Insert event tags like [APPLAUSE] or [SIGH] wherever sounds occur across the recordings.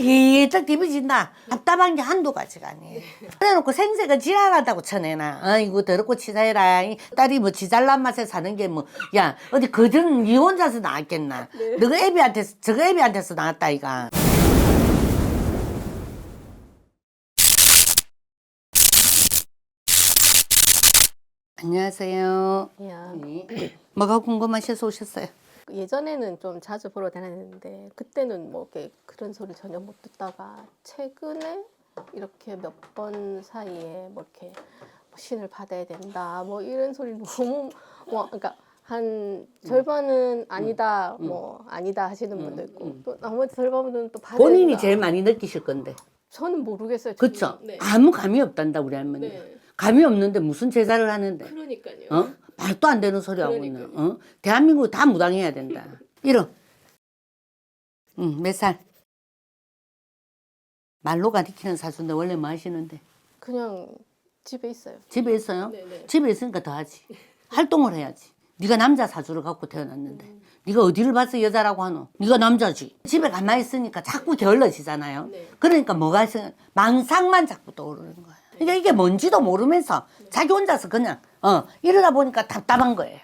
혜쩍 뒤비진다. 답답한 게 한두 가지가 아니에요. 그래놓고 생새가 지랄하다고 쳐내나. 아이고 더럽고 치사해라. 이 딸이 뭐 지잘난 맛에 사는 게 뭐, 야 어디 그들은 니 혼자서 나왔겠나. 너가 애비한테 서 저거 애비한테서 나왔다 이가. 안녕하세요. 야, 네. 뭐가 궁금하셔서 오셨어요? 예전에는 좀 자주 보러 다녔는데 그때는 뭐 이렇게 그런 소리 전혀 못 듣다가 최근에 이렇게 몇 번 사이에 뭐 이렇게 뭐 신을 받아야 된다 뭐 이런 소리 너무 뭐 그러니까 한 절반은 아니다 뭐 아니다 하시는 분도 있고 또 나머지 절반은 또 받아야 본인이 된다. 제일 많이 느끼실 건데. 저는 모르겠어요. 저는. 그쵸? 네. 아무 감이 없단다, 우리 할머니. 네. 감이 없는데 무슨 제사를 하는데. 그러니까요. 어? 말도 안 되는 소리 하고 있는. 그러니까요. 어? 대한민국 다 무당해야 된다. 이러. 응, 몇 살? 말로 가리키는 사수인데 원래 뭐 하시는데? 그냥 집에 있어요. 집에 있어요? 네네. 집에 있으니까 더 하지. 활동을 해야지. 네가 남자 사주를 갖고 태어났는데 네가 어디를 봐서 여자라고 하노? 네가 남자지. 집에 가만히 있으니까 자꾸 게을러지잖아요. 네. 그러니까 뭐가 있어? 망상만 자꾸 떠오르는 거야. 그러니까 이게 뭔지도 모르면서 자기 혼자서 그냥 어 이러다 보니까 답답한 거예요.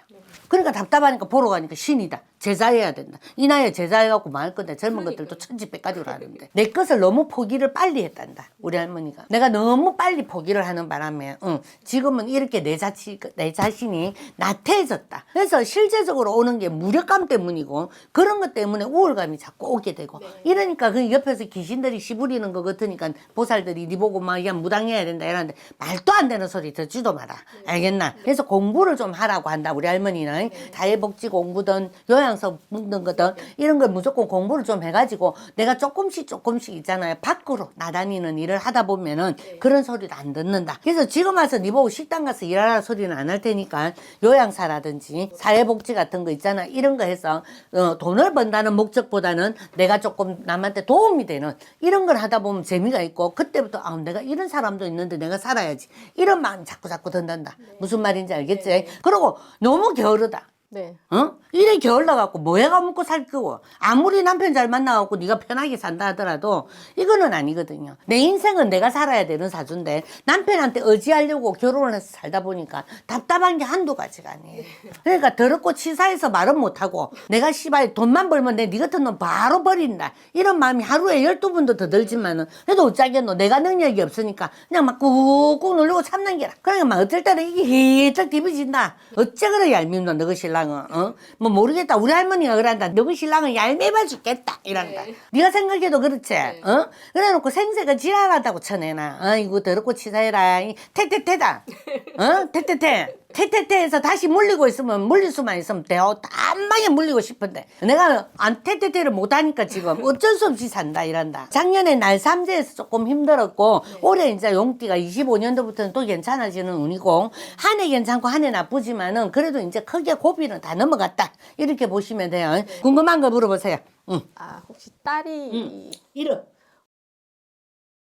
그러니까 답답하니까 보러 가니까 신이다. 제자해야 된다. 이 나이에 제자해갖고 뭐할 건데 젊은 것들도 천지백가지로 하는데 내 것을 너무 포기를 빨리 했단다. 우리 할머니가 내가 너무 빨리 포기를 하는 바람에 응, 지금은 이렇게 내 자치 내 자신이 나태해졌다. 그래서 실제적으로 오는 게 무력감 때문이고 그런 것 때문에 우울감이 자꾸 오게 되고 이러니까 그 옆에서 귀신들이 시부리는 것 같으니까 보살들이 니 보고 막 야 무당해야 된다 이러는데 말도 안 되는 소리 듣지도 마라. 알겠나? 그래서 공부를 좀 하라고 한다. 우리 할머니는 사회복지 공부든 요양 서 묻는 거든 이런 걸 무조건 공부를 좀 해가지고 내가 조금씩 조금씩 있잖아요. 밖으로 나다니는 일을 하다 보면은 그런 소리도 안 듣는다. 그래서 지금 와서 니 보고 식당 가서 일하라 소리는 안 할 테니까 요양사라든지 사회복지 같은 거 있잖아. 이런 거 해서 어, 돈을 번다는 목적보다는 내가 조금 남한테 도움이 되는 이런 걸 하다 보면 재미가 있고 그때부터 아 내가 이런 사람도 있는데 내가 살아야지 이런 마음이 자꾸 자꾸 든단다. 무슨 말인지 알겠지? 그리고 너무 게으르다. 네. 어? 이래 게을러갖고 뭐해가 먹고 살 거고 아무리 남편 잘 만나갖고 네가 편하게 산다 하더라도 이거는 아니거든요. 내 인생은 내가 살아야 되는 사주인데 남편한테 의지하려고 결혼을 해서 살다 보니까 답답한 게 한두 가지가 아니에요. 그러니까 더럽고 치사해서 말은 못하고 내가 씨발 돈만 벌면 내 네 같은 놈 바로 버린다. 이런 마음이 하루에 열두 번도 더 들지만은 그래도 어쩌겠노 내가 능력이 없으니까 그냥 막 꾹꾹 누르고 참는 게라. 그러니까 막 어쩔 때는 이게 혜쩍 뒤비진다. 어째 그래 얄밉노 너그 신랑은 어? 뭐 모르겠다. 우리 할머니가 그런다. 너그 신랑은 얄미워 죽겠다. 이란다. 네. 가 생각해도 그렇지. 어? 그래놓고 생새가 지랄하다고 쳐내나 아이고 더럽고 치사해라. 이 태태태다. [LAUGHS] 어? 태태태 태태태에서 다시 물리고 있으면 물릴 수만 있으면 돼요. 단방에 물리고 싶은데. 내가 안 태태태를 못하니까 지금 어쩔 수 없이 산다 이란다. 작년에 날 삼재에서 조금 힘들었고 올해 이제 용띠가 25년도부터는 또 괜찮아지는 운이고 한 해 괜찮고 한 해 나쁘지만은 그래도 이제 크게 고비는 다 넘어갔다. 이렇게 보시면 돼요. 궁금한 거 물어보세요. 응. 아 혹시 딸이 이름.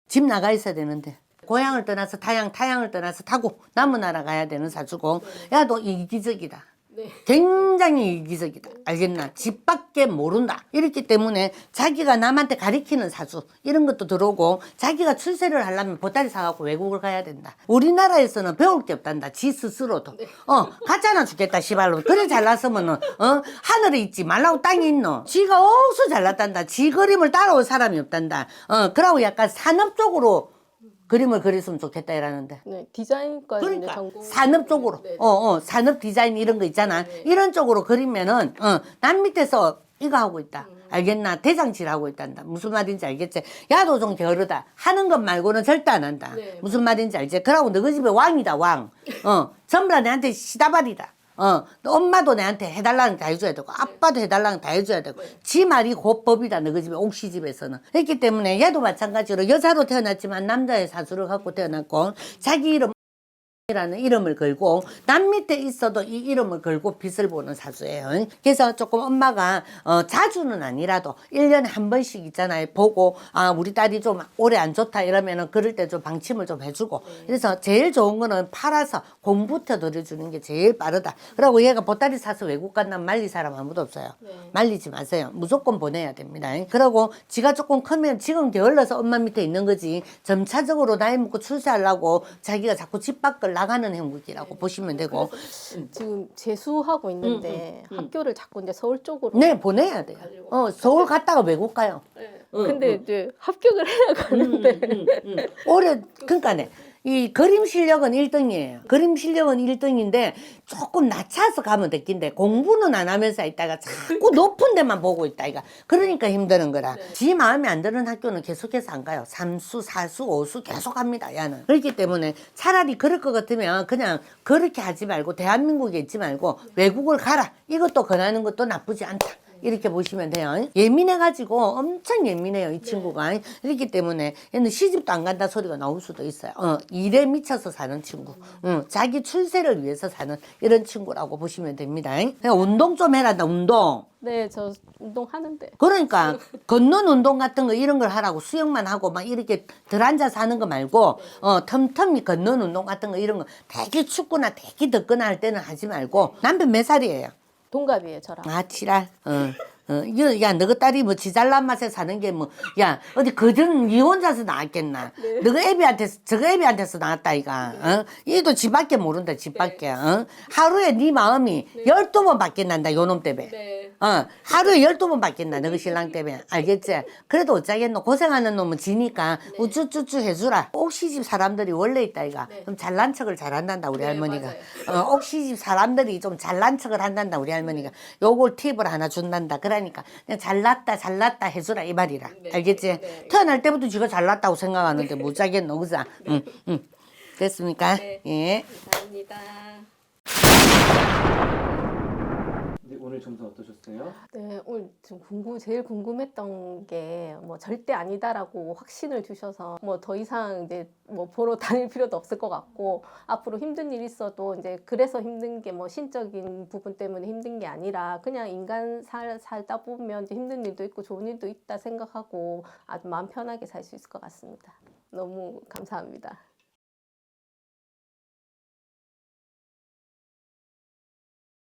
집 나가 있어야 되는데 고향을 떠나서 타양 타양을 떠나서 타고 남은 나라 가야 되는 사주고. 야 너 이기적이다. 네. 굉장히 이기적이다. 알겠나? 집 밖에 모른다. 이렇기 때문에 자기가 남한테 가리키는 사주 이런 것도 들어오고 자기가 출세를 하려면 보따리 사갖고 외국을 가야 된다. 우리나라에서는 배울 게 없단다. 지 스스로도. 어 가짜나 죽겠다 시발로. 그래 잘났으면은 어? 하늘에 있지 말라고 땅에 있노? 지가 어디서 잘났단다. 지 그림을 따라올 사람이 없단다. 어 그러고 약간 산업 쪽으로 그림을 그렸으면 좋겠다 이라는데. 네, 디자인과에 이제 그러니까 전공 산업 쪽으로. 네. 어, 어, 산업 디자인 이런 거 있잖아. 이런 쪽으로 그리면은 어, 남 밑에서 이거 하고 있다. 음. 알겠나? 대장질 하고 있단다. 무슨 말인지 알겠지? 야도 좀 게으르다. 하는 것 말고는 절대 안 한다. 네. 무슨 말인지 알지? 그러고 너희 집에 왕이다 왕 어 전부 다 내한테 시다발이다 어, 엄마도 내한테 해달라는 거다 해줘야 되고, 아빠도 해달라는 거다 해줘야 되고, 지 말이 곧 법이다, 너희 집에, 옥시 집에서는. 그렇기 때문에 얘도 마찬가지로 여자로 태어났지만 남자의 사수를 갖고 태어났고, 자기 이름 이 라는 이름을 걸고 남 밑에 있어도 이 이름을 걸고 빛을 보는 사주예요. 그래서 조금 엄마가 어, 자주는 아니라도 일년에 한 번씩 있잖아요. 보고 아 우리 딸이 좀 올해 안 좋다 이러면은 그럴 때 좀 방침을 좀 해주고 그래서 제일 좋은 거는 팔아서 공부터 들여주는 게 제일 빠르다. 그리고 얘가 보따리 사서 외국 간다면 말릴 사람 아무도 없어요. 말리지 마세요. 무조건 보내야 됩니다. 그리고 지가 조금 크면 지금 게을러서 엄마 밑에 있는 거지 점차적으로 나이 먹고 출세하려고 자기가 자꾸 집 밖을 나가는 행복이라고 보시면 되고. 지금 재수하고 있는데 학교를 자꾸 이제 서울 쪽으로 네 보내야 돼요. 어 서울 갔다가 외국 가요. 근데 이제 합격을 해야 가는데. 올해 그러니까네. 이 그림 실력은 1등이에요. 그림 실력은 1등인데 조금 낮춰서 가면 됐긴데 공부는 안 하면서 있다가 자꾸 높은 데만 보고 있다 이가. 그러니까 힘드는 거라. 지 마음에 안 드는 학교는 계속해서 안 가요. 삼수, 사수, 오수 계속 합니다. 야는. 그렇기 때문에 차라리 그럴 것 같으면 그냥 그렇게 하지 말고 대한민국에 있지 말고 외국을 가라. 이것도 권하는 것도 나쁘지 않다. 이렇게 보시면 돼요. 예민해가지고 엄청 예민해요, 이 친구가. 그렇기 때문에 얘는 시집도 안 간다 소리가 나올 수도 있어요. 어, 일에 미쳐서 사는 친구. 어, 자기 출세를 위해서 사는 이런 친구라고 보시면 됩니다. 운동 좀 해라, 나 운동. 네 저 운동하는데 그러니까 [LAUGHS] 걷는 운동 같은 거 이런 걸 하라고 수영만 하고 막 이렇게 들 앉아서 하는 거 말고 어 틈틈이 걷는 운동 같은 거 이런 거 되게 춥거나 되게 덥거나 할 때는 하지 말고 남편 몇 살이에요? 동갑이에요 저랑 아, 지랄. 어. 어, 이거, 야, 너가 딸이 뭐 지잘난 맛에 사는 게 뭐, 야, 어디 그전 니 혼자서 나왔겠나? 너가 애비한테서, 저거 애비한테서 나왔다, 이가. 어? 얘도 지 밖에 모른다, 지 밖에. 어? 하루에 네 마음이 열두 번 바뀐단다, 요놈 때문에. 어, 하루에 열두 번 바뀐다, 너그 신랑 때문에. 알겠지? 그래도 어쩌겠노? 고생하는 놈은 지니까 우쭈쭈쭈 해주라. 옥시집 사람들이 원래 있다, 이가. 그럼 잘난 척을 잘한단다, 우리 할머니가. 어, 옥시집 사람들이 좀 잘난 척을 한단다, 우리 할머니가. 요걸 팁을 하나 준단다. 그 러니까 그냥 잘났다, 잘났다 해주라, 이 말이라. 알겠지? 태어날 때부터 지가 잘났다고 생각하는데 못 자겠노, 그자? 응, 응. 됐습니까? 예. 감사합니다 네, 오늘 점수 어떠셨어요? 네 오늘 좀 궁금 제일 궁금했던 게 뭐 절대 아니다라고 확신을 주셔서 뭐 더 이상 이제 뭐 보러 [LAUGHS] 다닐 필요도 없을 것 같고 앞으로 힘든 일 있어도 이제 그래서 힘든 게 뭐 신적인 부분 때문에 힘든 게 아니라 그냥 인간 살 살다 보면 힘든 일도 있고 좋은 일도 있다 생각하고 아주 마음 편하게 살 수 있을 것 같습니다. 너무 감사합니다.